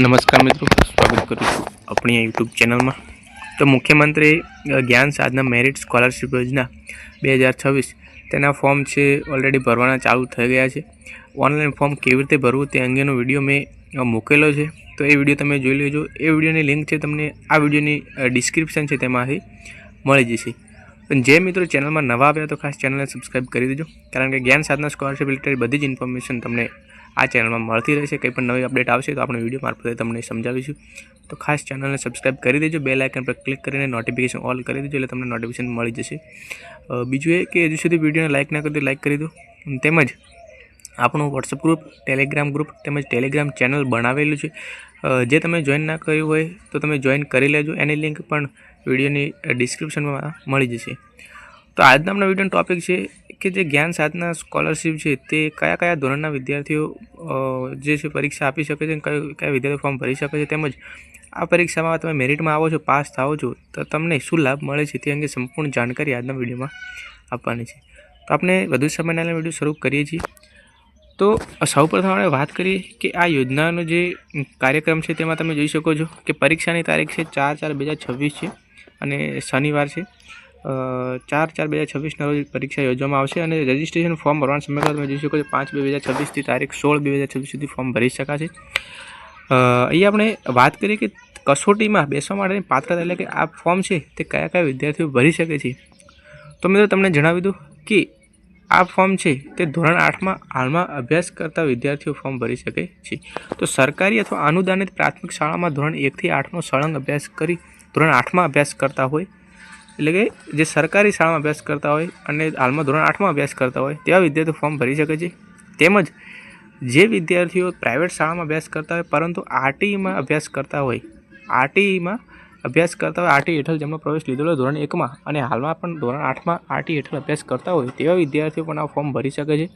નમસ્કાર મિત્રો, સ્વાગત કરું છું આપણી યુટ્યુબ ચેનલમાં. તો મુખ્યમંત્રી જ્ઞાન સાધના મેરિટ સ્કોલરશિપ યોજના બે હજાર છવ્વીસ, તેના ફોર્મ છે ઓલરેડી ભરવાના ચાલુ થઈ ગયા છે. ઓનલાઈન ફોર્મ કેવી રીતે ભરવું તે અંગેનો વીડિયો મેં મૂકેલો છે. તો એ વીડિયો તમે જોઈ લેજો. એ વિડીયોની લિંક છે તમને, આ વિડીયોની ડિસ્ક્રિપ્શન છે તેમાંથી મળી જશે. પણ જે મિત્રો ચેનલમાં નવા આવ્યા તો ખાસ ચેનલને સબસ્ક્રાઈબ કરી દેજો. કારણ કે જ્ઞાન સાધના સ્કોલરશિપ રિલેટેડ બધી જ ઇન્ફોર્મેશન તમને આ ચેનલમાં મળતી રહેશે, કંઈ પણ નવી અપડેટ આવશે તો આપણે વીડિયો મારફતે તમને સમજાવીશું. તો ખાસ ચેનલને સબસ્ક્રાઈબ કરી દેજો બે લાઇકન પર ક્લિક કરીને નોટિફિકેશન ઓલ કરી દેજો એટલે તમને નોટિફિકેશન મળી જશે. બીજું એ કે હજુ સુધી વિડીયોને લાઇક ના કરી દો લાઇક કરી દો. તેમજ આપણું વોટ્સઅપ ગ્રુપ ટેલિગ્રામ ગ્રુપ તેમજ ટેલિગ્રામ ચેનલ બનાવેલું છે. જે તમે જોઈન ના કર્યું હોય તો તમે જોઈન કરી લેજો, એની લિંક પણ વિડીયોની ડિસ્ક્રિપ્શનમાં મળી જશે. તો આજના આપણા વિડીયોનો ટોપિક છે કે જે જ્ઞાન સાધના સ્કોલરશિપ છે તે કયા કયા ધોરણના વિદ્યાર્થીઓ જે છે પરીક્ષા આપી શકે છે કયો, કયા વિદ્યાર્થીઓ ફોર્મ ભરી શકે છે તેમજ આ પરીક્ષામાં તમે મેરિટમાં આવો છો પાસ થાઓ છો, તો તમને શું લાભ મળે છે તે અંગે સંપૂર્ણ જાણકારી આજના વિડીયોમાં આપવાની છે. તો આપણે વધુ સમય ના વીડિયો શરૂ કરીએ છીએ. તો સૌપ્રથમ આપણે વાત કરીએ કે આ યોજનાનો જે કાર્યક્રમ છે તેમાં તમે જોઈ શકો છો કે પરીક્ષાની તારીખ છે ચાર ચાર બે હજાર છવ્વીસ છે અને શનિવાર છે. ચાર ચાર બે હજાર છવ્વીસના રોજ પરીક્ષા યોજવામાં આવશે અને રજિસ્ટ્રેશન ફોર્મ ભરવાનો સમયગાળો તમે જોઈ શકો છો પાંચ બે બે હજાર છવ્વીસથી તારીખ સોળ બે હજાર છવ્વીસ સુધી ફોર્મ ભરી શકાશે. અહીં આપણે વાત કરીએ કે કસોટીમાં બેસવા માટેની પાત્રતા એટલે કે આ ફોર્મ છે તે કયા કયા વિદ્યાર્થીઓ ભરી શકે છે. તો મિત્રો તમને જણાવી દઉં કે આ ફોર્મ છે તે ધોરણ આઠમાં હાલમાં અભ્યાસ કરતા વિદ્યાર્થીઓ ફોર્મ ભરી શકે છે. તો સરકારી અથવા અનુદાનિત પ્રાથમિક શાળામાં ધોરણ એકથી આઠનો સળંગ અભ્યાસ કરી ધોરણ આઠમાં અભ્યાસ કરતા હોય એટલે કે જે સરકારી શાળામાં અભ્યાસ કરતા હોય અને હાલમાં ધોરણ આઠમાં અભ્યાસ કરતા હોય, તેવા વિદ્યાર્થીઓ ફોર્મ ભરી શકે છે. તેમજ જે વિદ્યાર્થીઓ પ્રાઇવેટ શાળામાં અભ્યાસ કરતા હોય, પરંતુ આરટીઈમાં અભ્યાસ કરતા હોય, આરટીઈમાં અભ્યાસ કરતા હોય, આરટી હેઠળ જેમનો પ્રવેશ લીધેલો ધોરણ એકમાં અને હાલમાં પણ ધોરણ આઠમાં આરટી હેઠળ અભ્યાસ કરતા હોય, તેવા વિદ્યાર્થીઓ પણ આ ફોર્મ ભરી શકે છે.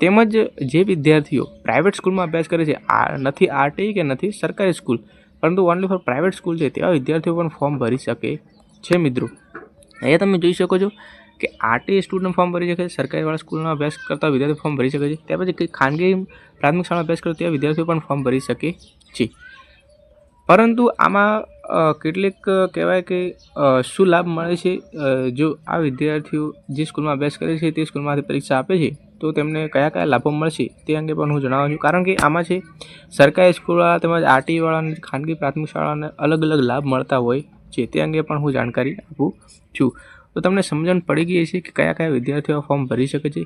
તેમજ જે વિદ્યાર્થીઓ પ્રાઇવેટ સ્કૂલમાં અભ્યાસ કરે છે, આ નથી આરટી કે નથી સરકારી સ્કૂલ પરંતુ ઓનલી ફોર પ્રાઇવેટ સ્કૂલ છે, તેવા વિદ્યાર્થીઓ પણ ફોર્મ ભરી શકે છે, મિત્રો. અહીંયા તમે જોઈ શકો છો કે આરટી સ્ટુડન્ટ ફોર્મ ભરી શકે છે, સરકારીવાળા સ્કૂલમાં અભ્યાસ કરતા વિદ્યાર્થીઓ ફોર્મ ભરી શકે છે. ત્યાર પછી ખાનગી પ્રાથમિક શાળામાં અભ્યાસ કરતા વિદ્યાર્થીઓ પણ ફોર્મ ભરી શકે છે. પરંતુ આમાં કેટલીક કહેવાય કે શું લાભ મળે છે? જો આ વિદ્યાર્થીઓ જે સ્કૂલમાં અભ્યાસ કરે છે તે સ્કૂલમાંથી પરીક્ષા આપે છે, તો તેમને કયા કયા લાભો મળશે તે અંગે પણ હું જણાવું છું. કારણ કે આમાં છે, સરકારી સ્કૂલવાળા તેમજ આરટીવાળા અને ખાનગી પ્રાથમિક શાળાને અલગ અલગ લાભ મળતા હોય છે તે અંગે પણ હું જાણકારી આપું છું. તો તમને સમજણ પડી ગઈ છે કે કયા કયા વિદ્યાર્થીઓ ફોર્મ ભરી શકે છે?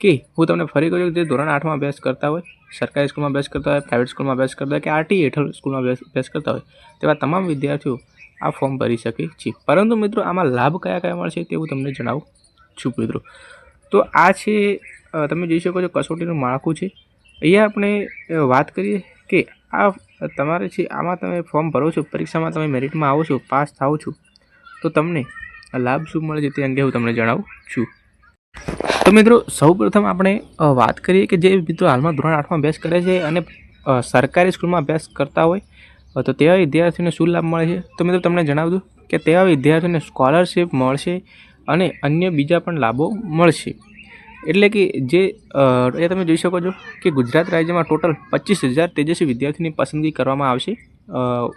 કે હું તમને ફરી કહ્યું કે જે ધોરણ આઠમાં અભ્યાસ કરતા હોય, સરકારી સ્કૂલમાં અભ્યાસ કરતા હોય પ્રાઇવેટ સ્કૂલમાં અભ્યાસ કરતા હોય કે આરટી હેઠળ સ્કૂલમાં અભ્યાસ કરતા હોય, તેવા તમામ વિદ્યાર્થીઓ આ ફોર્મ ભરી શકે છે. પરંતુ મિત્રો, આમાં લાભ કયા કયા મળશે તે હું તમને જણાવું છું મિત્રો. તો આ છે તમે જોઈ શકો છો કસોટીનું માળખું છે. અહીંયા આપણે વાત કરીએ કે આ તમારે છે આમાં તમે ફોર્મ ભરો છો, પરીક્ષામાં તમે મેરિટમાં આવો છો પાસ થાઓ છો, તો તમને લાભ શું મળે છે તે અંગે હું તમને જણાવું છું. તો મિત્રો, સૌપ્રથમ આપણે વાત કરીએ કે જે મિત્રો હાલમાં ધોરણ આઠમાં અભ્યાસ કરે છે અને સરકારી સ્કૂલમાં અભ્યાસ કરતા હોય તો તેવા વિદ્યાર્થીઓને શું લાભ મળે છે? તો મિત્રો, તમને જણાવી દઉં કે તેવા વિદ્યાર્થીઓને સ્કોલરશિપ મળશે અને અન્ય બીજા પણ લાભો મળશે. એટલે કે જે એ તમે જોઈ શકો છો કે ગુજરાત રાજ્યમાં ટોટલ પચીસ હજાર તેજસ્વી વિદ્યાર્થીની પસંદગી કરવામાં આવશે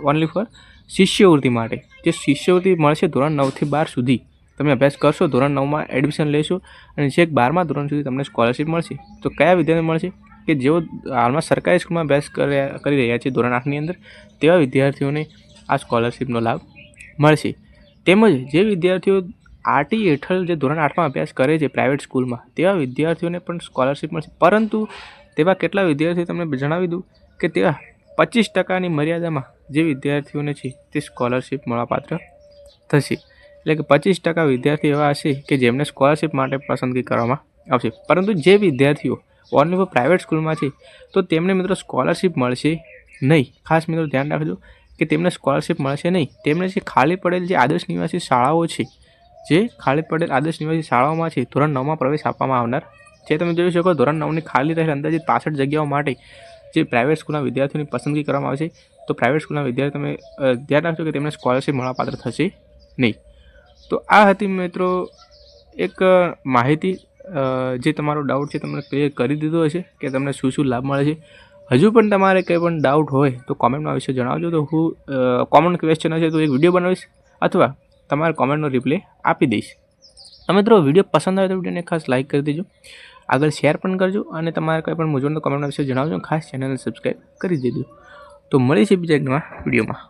ઓનલી ફોર શિષ્યવૃત્તિ માટે. જે શિષ્યવૃત્તિ મળશે ધોરણ નવથી બાર સુધી. તમે અભ્યાસ કરશો, ધોરણ નવમાં એડમિશન લેશો અને છેક બારમા ધોરણ સુધી તમને સ્કોલરશિપ મળશે. તો કયા વિદ્યાર્થી મળશે? કે જેઓ હાલમાં સરકારી સ્કૂલમાં અભ્યાસ કરી રહ્યા છે ધોરણ આઠની અંદર, તેવા વિદ્યાર્થીઓને આ સ્કોલરશિપનો લાભ મળશે. તેમજ જે વિદ્યાર્થીઓ આરટી હેઠળ જે ધોરણ આઠમાં અભ્યાસ કરે છે પ્રાઇવેટ સ્કૂલમાં તેવા વિદ્યાર્થીઓને પણ સ્કોલરશિપ મળશે. પરંતુ તેવા કેટલા વિદ્યાર્થીઓ તમને જણાવી દઉં કે તેવા પચીસ ટકાની મર્યાદામાં જે વિદ્યાર્થીઓને છે તે સ્કોલરશિપ મળવાપાત્ર થશે. એટલે કે પચીસ ટકા વિદ્યાર્થી એવા હશે કે જેમને સ્કોલરશિપ માટે પસંદગી કરવામાં આવશે. પરંતુ જે વિદ્યાર્થીઓ ઓનલી ફોર પ્રાઇવેટ સ્કૂલમાં છે, તો તેમને મિત્રો સ્કોલરશિપ મળશે નહીં. ખાસ મિત્રો ધ્યાન રાખજો કે તેમને સ્કોલરશિપ મળશે નહીં. તેમને જે ખાલી પડેલ જે આદર્શ નિવાસી શાળાઓ છે જે ખાલી પડેલ આદર્શ નિવાસી શાળાઓમાં છે, ધોરણ નવમાં પ્રવેશ આપવામાં આવનાર. જે તમે જોઈ શકો, ધોરણ નવની ખાલી રહેલ અંદાજિત પાસઠ જગ્યાઓ માટે જે પ્રાઇવેટ સ્કૂલના વિદ્યાર્થીઓની પસંદગી કરવામાં આવશે તો પ્રાઇવેટ સ્કૂલના વિદ્યાર્થી તમે ધ્યાન રાખજો કે તેમને સ્કોલરશિપ મળવાપાત્ર થશે નહીં. તો આ હતી મિત્રો એક માહિતી જે તમારો ડાઉટ છે, તમને ક્લિયર કરી દીધો હશે કે તમને શું શું લાભ મળે છે. હજુ પણ તમારે કંઈ પણ ડાઉટ હોય, તો કોમેન્ટમાં વિશે જણાવજો. તો હું કોમન ક્વેશ્ચન હશે તો એક વીડિયો બનાવીશ, અથવા તમારા કોમેન્ટનો રિપ્લે આપી દઈશ. તમે મિત્રો વીડિયો પસંદ આવે તો વિડીયોને ખાસ લાઇક કરી દેજો. આગળ શેર પણ કરજો અને તમારે કંઈ પણ મૂંઝવણ કોમેન્ટ વિશે જણાવજો, ખાસ ચેનલને સબસ્ક્રાઈબ કરી દેજો. તો મળી છે બીજા એક નવા વિડીયોમાં